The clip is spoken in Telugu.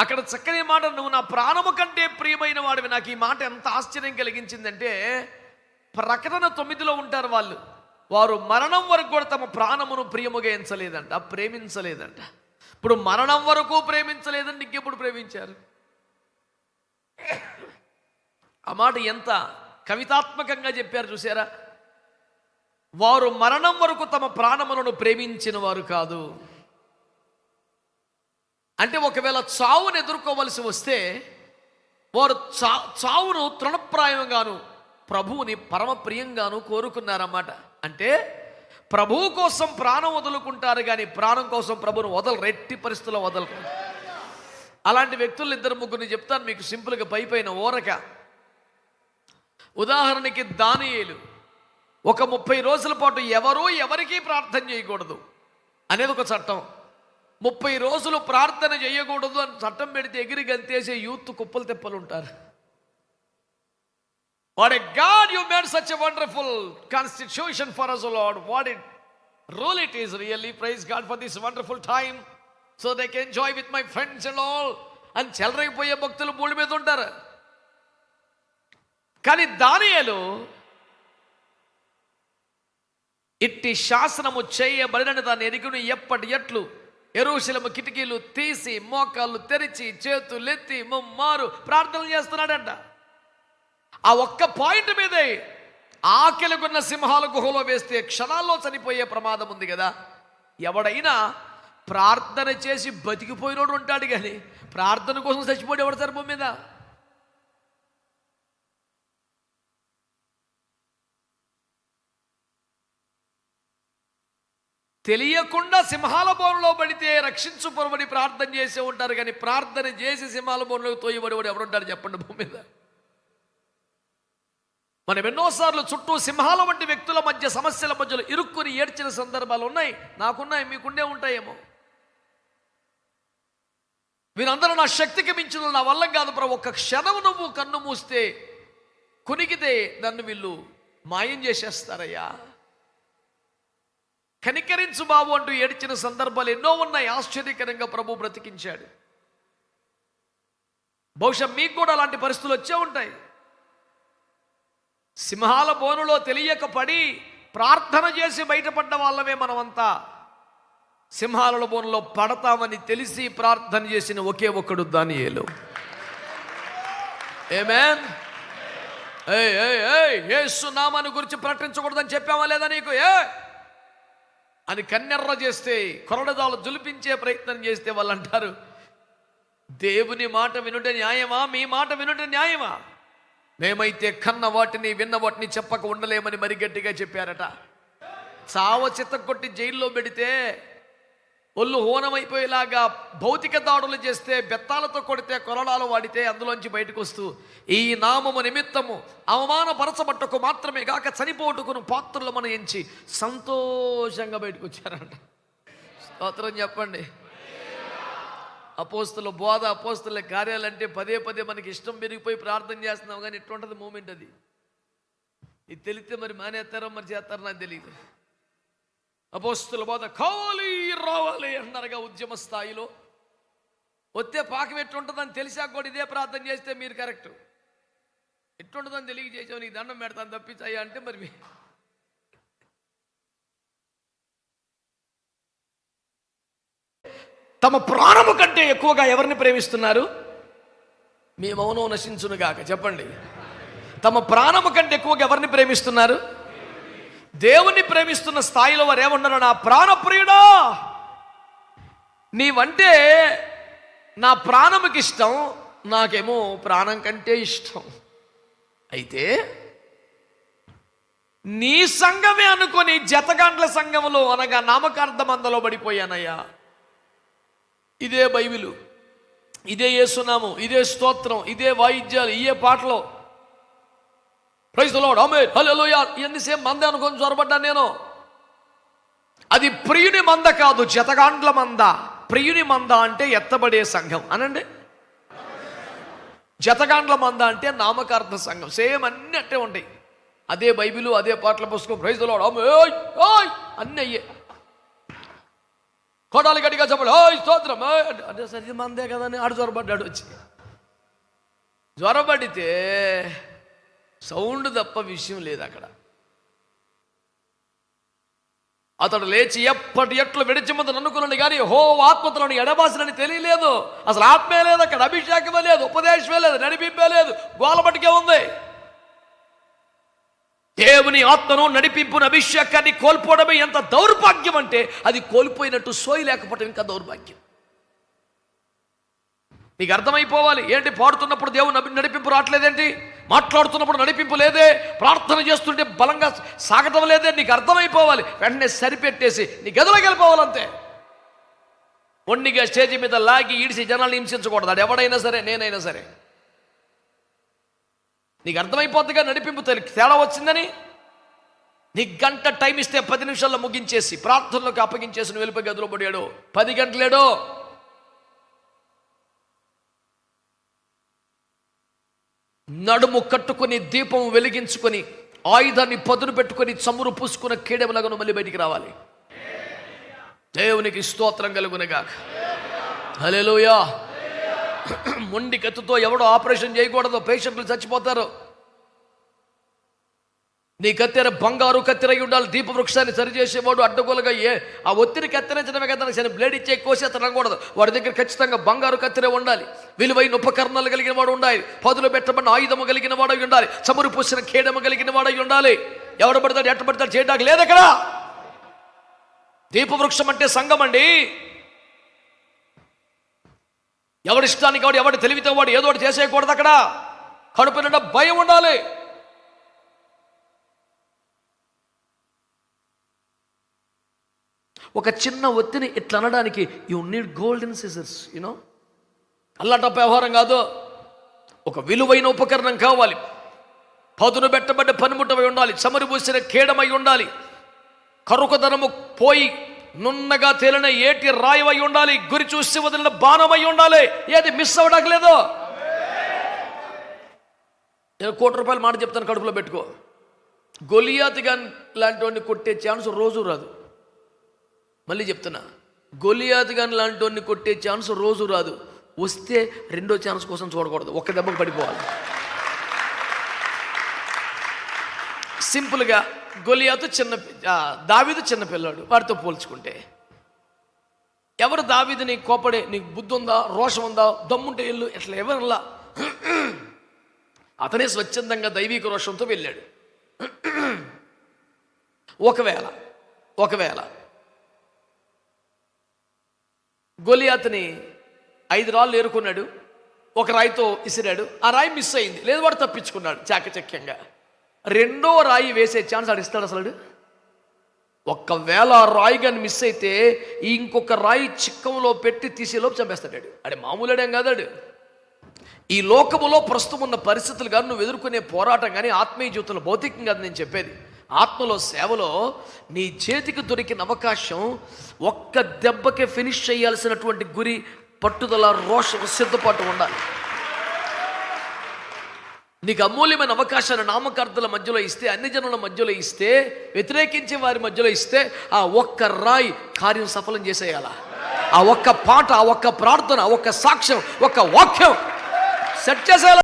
అక్కడ చక్కని మాట నువ్వు నా ప్రాణము కంటే ప్రియమైన వాడివి. నాకు ఈ మాట ఎంత ఆశ్చర్యం కలిగించిందంటే ప్రకటన తొమ్మిదిలో ఉంటారు వాళ్ళు. వారు మరణం వరకు కూడా తమ ప్రాణమును ప్రియముగా ఎంచలేదంట ప్రేమించలేదంట. ఇప్పుడు మరణం వరకు ప్రేమించలేదని ఇంకెప్పుడు ప్రేమించారు? ఆ మాట ఎంత కవితాత్మకంగా చెప్పారు చూసారా? వారు మరణం వరకు తమ ప్రాణములను ప్రేమించిన వారు కాదు. అంటే ఒకవేళ చావును ఎదుర్కోవలసి వస్తే వారు చా చావును తృణప్రాయంగాను ప్రభువుని పరమప్రియంగాను కోరుకున్నారన్నమాట. అంటే ప్రభువు కోసం ప్రాణం వదులుకుంటారు కానీ ప్రాణం కోసం ప్రభును వదలరు రెట్టి పరిస్థితుల్లో వదలరు. అలాంటి వ్యక్తులు ఇద్దరు ముగ్గురిని చెప్తాను మీకు సింపుల్గా పైపైన ఓరక. ఉదాహరణకి దానియేలు. ఒక ముప్పై రోజుల పాటు ఎవరూ ఎవరికీ ప్రార్థన చేయకూడదు అనేది ఒక చట్టం. ముప్పై రోజులు ప్రార్థన చేయకూడదు అని చట్టం పెడితే ఎగిరి గంతేసే యూత్ కుప్పలు తెప్పలు ఉంటారు. What a God you made such a wonderful constitution for us lord what it rule it is really praise God for this wonderful time so they can enjoy with my friends and all అని చెలరైపోయే భక్తులు భూమి మీద ఉంటారు. కానీ దానియలు ఇట్టి శాసనము చేయబడినని దాన్ని ఎరుగును ఎప్పటి ఎట్లు ఎరువుశిలము కిటికీలు తీసి మోకాళ్ళు తెరిచి చేతులెత్తి ముమ్మారు ప్రార్థన చేస్తున్నాడంట. ఆ ఒక్క పాయింట్ మీదే ఆకలికున్న సింహాల గుహలో వేస్తే క్షణాల్లో చనిపోయే ప్రమాదం ఉంది కదా. ఎవడైనా ప్రార్థన చేసి బతికిపోయినోడు ఉంటాడు కానీ ప్రార్థన కోసం చచ్చిపోయి ఎవడు సార్ భూమి మీద? తెలియకుండా సింహాల బోనులో పడితే రక్షించు పొరబడి ప్రార్థన చేసే ఉంటారు కానీ ప్రార్థన చేసి సింహాల బోనులోకి తోయబడి వాడు ఎవడుంటాడు చెప్పండి భూమి మీద. మనం ఎన్నోసార్లు చుట్టూ సింహాల వంటి వ్యక్తుల మధ్య సమస్యల మధ్యలో ఇరుక్కుని ఏడ్చిన సందర్భాలు ఉన్నాయి నాకున్నాయి మీకుండే ఉంటాయేమో. వీరందరూ నా శక్తికి మించిన నా వల్ల కాదు ప్రభు ఒక్క క్షణం నువ్వు కన్ను మూస్తే కునికితే నన్ను వీళ్ళు మాయం చేసేస్తారయ్యా. కనికరించు బాబు అంటూ ఏడ్చిన సందర్భాలు ఎన్నో ఉన్నాయి. ఆశ్చర్యకరంగా ప్రభు బ్రతికించాడు. బహుశా మీకు కూడా అలాంటి పరిస్థితులు వచ్చే ఉంటాయి. సింహాల బోనులో తెలియక పడి ప్రార్థన చేసి బయటపడ్డ వాళ్ళమే మనమంతా. సింహాల బోనులో పడతామని తెలిసి ప్రార్థన చేసిన ఒకే ఒక్కడు దానియేలు. ఏమేన్ ఏ ఏ ఏ యేసు నామాన్ని గురించి ప్రకటించకూడదని చెప్పామా లేదా నీకు? ఏ అని కన్నెర్ర చేస్తే కొరడదాలు జులిపించే ప్రయత్నం చేస్తే వాళ్ళు అంటారు దేవుని మాట వినుట న్యాయమా? మీ మాట వినుట న్యాయమా? మేమైతే కన్న వాటిని విన్న వాటిని చెప్పక ఉండలేమని మరి గట్టిగా చెప్పారట. చావ చిత్త కొట్టి జైల్లో పెడితే ఒళ్ళు హోనమైపోయేలాగా భౌతిక దాడులు చేస్తే బెత్తాలతో కొడితే కొరడాలు వాడితే అందులోంచి బయటకు వస్తూ ఈ నామము నిమిత్తము అవమానపరచబట్టకు మాత్రమే కాక చనిపోటుకును పాత్రలమని ఎంచి సంతోషంగా బయటకు వచ్చారంట స్తోత్రం చెప్పండి. అపోస్తుల బోధ అపోస్తుల కార్యాలంటే పదే పదే మనకి ఇష్టం పెరిగిపోయి ప్రార్థన చేస్తున్నాం కానీ ఇట్లుంటుంది మూమెంట్ అది. ఇది తెలిస్తే మరి మానేస్తారో మరి చేస్తారో నాకు తెలియదు అపోస్తుల బోధ కావాలి రావాలి అన్నారుగా ఉద్యమ స్థాయిలో. వస్తే పాకం ఎట్లుంటుందని తెలిసాక కూడా ఇదే ప్రార్థన చేస్తే మీరు కరెక్ట్? ఎట్లుంటుందని తెలియజేసావు నీకు దండం పెడతాను తప్పించాయి అంటే మరి మీ- తమ ప్రాణము కంటే ఎక్కువగా ఎవరిని ప్రేమిస్తున్నారు? మీ మౌనం నశించునుగాక చెప్పండి. తమ ప్రాణము కంటే ఎక్కువగా ఎవరిని ప్రేమిస్తున్నారు? దేవుని ప్రేమిస్తున్న స్థాయిలో వారు ఏమన్నారు నా ప్రాణప్రియుడా నీవంటే నా ప్రాణముకి ఇష్టం నాకేమో ప్రాణం కంటే ఇష్టం. అయితే నీ సంఘమే అనుకొని జతగాండ్ల సంఘములో అనగా నామకార్థం అందలో పడిపోయానయ్యా. ఇదే బైబిలు ఇదే యేసునామం ఇదే స్తోత్రం ఇదే వాయిద్యాలు ఇయే పాటలు ప్రైజ్ లార్డ్ ఆమె హల్లెలూయా ఇవన్నీ సేమ్ మంద అనుకొని చొరబడ్డా నేను. అది ప్రియుని మంద కాదు జతగాండ్ల మంద. ప్రియుని మంద అంటే ఎత్తబడే సంఘం. అనండి. జతగాండ్ల మంద అంటే నామకార్థ సంఘం. సేమ్ అన్ని అట్టే ఉంటాయి. అదే బైబిలు అదే పాటల పుస్తకం. ప్రైజ్ లోడ్ ఆమె ఓయ్ ఓయ్ అన్నీ అయ్యే. కొడాలి గట్టిగా చెప్పాలి ఓయ్ స్తోత్రం. ఓయ్" అంటే, అంటే సరే మందే కదా అని ఆడు జ్వరపడ్డాడు వచ్చి. జ్వరపడితే సౌండ్ తప్ప విషయం లేదు అక్కడ. అతడు లేచి ఎప్పటి ఎట్లు విడిచిమందు అనుకున్నాడు కానీ హో ఆత్మతలను ఎడబాసినని తెలియలేదు. అసలు ఆత్మే లేదు అక్కడ అభిషేకమే లేదు ఉపదేశమే లేదు నడిపింపే లేదు గోలబటికే ఉంది. దేవుని ఆత్మను నడిపింపును అభిషేకాన్ని కోల్పోవడమే ఎంత దౌర్భాగ్యం అంటే అది కోల్పోయినట్టు సోయి లేకపోవడం ఇంకా దౌర్భాగ్యం. నీకు అర్థమైపోవాలి ఏంటి పాడుతున్నప్పుడు దేవుని నడిపింపు రావట్లేదేంటి? మాట్లాడుతున్నప్పుడు నడిపింపు లేదే ప్రార్థన చేస్తుంటే బలంగా సాగటం లేదే నీకు అర్థమైపోవాలి. వెంటనే సరిపెట్టేసి నీ గదిలోకి వెళ్ళిపోవాలంతే ఒండిగా స్టేజీ మీద లాగి ఈడిసి జనాలు హింసించకూడదు. అది ఎవడైనా సరే నేనైనా సరే. నీకు అర్థమైపోద్దిగా నడిపింపు తేడా వచ్చిందని? నీకు గంట టైం ఇస్తే పది నిమిషాల్లో ముగించేసి ప్రార్థనలోకి అప్పగించేసి నువ్వు వెళ్ళిపోయి గదిలో పడాడు పది గంటలేడో. నడుము కట్టుకొని దీపం వెలిగించుకొని ఆయుధాన్ని పదును పెట్టుకొని చమురు పూసుకున్న కీడెములగను మళ్ళీ బయటికి రావాలి. దేవునికి స్తోత్రం కలుగునగా హల్లెలూయా. మొండి కత్తుతో ఎవడో ఆపరేషన్ చేయకూడదు పేషెంట్లు చచ్చిపోతారు. నీ కత్తెర బంగారు కత్తిరై ఉండాలి. దీప వృక్షాన్ని సరిచేసేవాడు అడ్డగోలుగా ఏ ఆ ఒత్తిడి కత్తిరించడమే కదా సరే బ్లేడ్ ఇచ్చే కోసి అతను అనకూడదు వాడి దగ్గర ఖచ్చితంగా బంగారు కత్తిరే ఉండాలి. విలువైన ఉపకరణాలు కలిగిన వాడు ఉండాలి. పదులు పెట్టబడిన ఆయుధము కలిగిన వాడై ఉండాలి. చమురు పూసిన ఖేడము కలిగిన వాడై ఉండాలి. ఎవడ పడతాడు ఎట్ట పడతాడు చేయడానికి లేదు అక్కడ దీపవృక్షం అంటే సంఘం అండి. ఎవడి ఇష్టానికి వాడు ఎవడు తెలివితే వాడు ఏదో ఒకటి చేసేయకూడదు అక్కడ. కడుపు నిండా భయం ఉండాలి. ఒక చిన్న ఒత్తిని ఇట్లా అనడానికి you need golden scissors you know అల్లాటప్ప వ్యవహారం కాదు. ఒక విలువైన ఉపకరణం కావాలి. పదును పెట్టబడ్డ పనిముట్టమై ఉండాలి. చమరు పూసిన కేడమై ఉండాలి. కరుకదనము పోయి నున్నగా తేలిన ఏటి రాయవై ఉండాలి. గురి చూసి వదిలిన బాణమై ఉండాలి. ఏది మిస్ అవ్వడానికి నేను కోటి రూపాయలు మాట చెప్తాను కడుపులో పెట్టుకో. గొలియాతి లాంటి వాడిని కొట్టే ఛాన్స్ రోజు రాదు. మళ్ళీ చెప్తున్నా. గొలియాత్ గాని లాంటి కొట్టే ఛాన్స్ రోజు రాదు. వస్తే రెండో ఛాన్స్ కోసం చూడకూడదు. ఒక్క దెబ్బకు పడిపోవాలి. సింపుల్గా గొలియాతు చిన్న దావీదు చిన్న పిల్లాడు. వాడితో పోల్చుకుంటే ఎవరు దావీదుని కోపడే నీకు బుద్ధి ఉందా రోషం ఉందా దమ్ముంటే వెళ్ళు ఇట్లా ఎవరిలా అతనే స్వచ్ఛందంగా దైవిక రోషంతో వెళ్ళాడు. ఒకవేళ ఒకవేళ గొలియాతని ఐదు రాళ్ళు ఏరుకున్నాడు. ఒక రాయితో ఇసిరాడు. ఆ రాయి మిస్ అయింది. లేదు వాడు తప్పించుకున్నాడు చాకచక్యంగా. రెండో రాయి వేసే ఛాన్స్ ఆడు ఇస్తాడు అసలు. ఒక్కవేళ ఆ రాయి కానీ మిస్ అయితే ఇంకొక రాయి చిక్కంలో పెట్టి తీసేలోపు చంపేస్తాడు. అడే మామూలుడేం కాదాడు ఈ లోకములో ప్రస్తుతం ఉన్న పరిస్థితులు కానీ నువ్వు ఎదుర్కొనే పోరాటం కానీ ఆత్మీయ జీవితంలో భౌతికంగా నేను చెప్పేది. ఆత్మలో సేవలో నీ చేతికి దొరికిన అవకాశం ఒక్క దెబ్బకే ఫినిష్ చేయాల్సినటువంటి గురి పట్టుదల రోషం సిద్ధపాటు ఉండాలి. నీకు అమూల్యమైన అవకాశాన్ని నామకార్థుల మధ్యలో ఇస్తే అన్ని జనుల మధ్యలో ఇస్తే వ్యతిరేకించే వారి మధ్యలో ఇస్తే ఆ ఒక్క రాయి కార్యం సఫలం చేసేయాల? ఆ ఒక్క పాట ఆ ఒక్క ప్రార్థన ఆ ఒక్క సాక్ష్యం ఒక్క వాక్యం సెట్ చేసేయాల?